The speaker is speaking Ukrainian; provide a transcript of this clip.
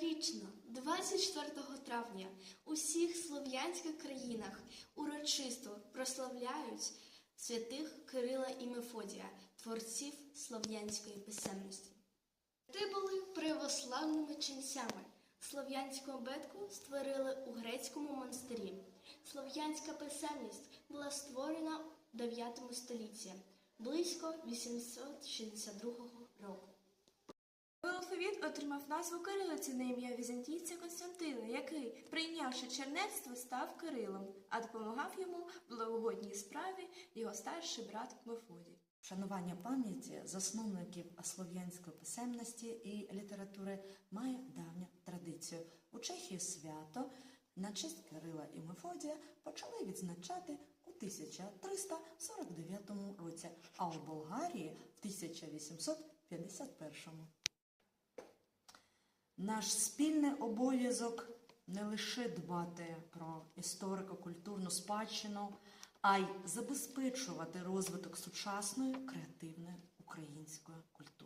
Щорічно, 24 травня, у всіх слов'янських країнах урочисто прославляють святих Кирила і Мефодія, творців слов'янської писемності. Ти були православними ченцями. Слов'янську абетку створили у грецькому монастирі. Слов'янська писемність була створена у 9 столітті, близько 862 року. Алфавіт отримав назву кирилиці на ім'я візантійця Константина, який, прийнявши чернецтво, став Кирилом, а допомагав йому в благогодній справі його старший брат Мефодій. Шанування пам'яті засновників слов'янської писемності і літератури має давню традицію. У Чехії свято на честь Кирила і Мефодія почали відзначати у 1349 році, а у Болгарії в 1851. Наш спільний обов'язок не лише дбати про історико-культурну спадщину, а й забезпечувати розвиток сучасної креативної української культури.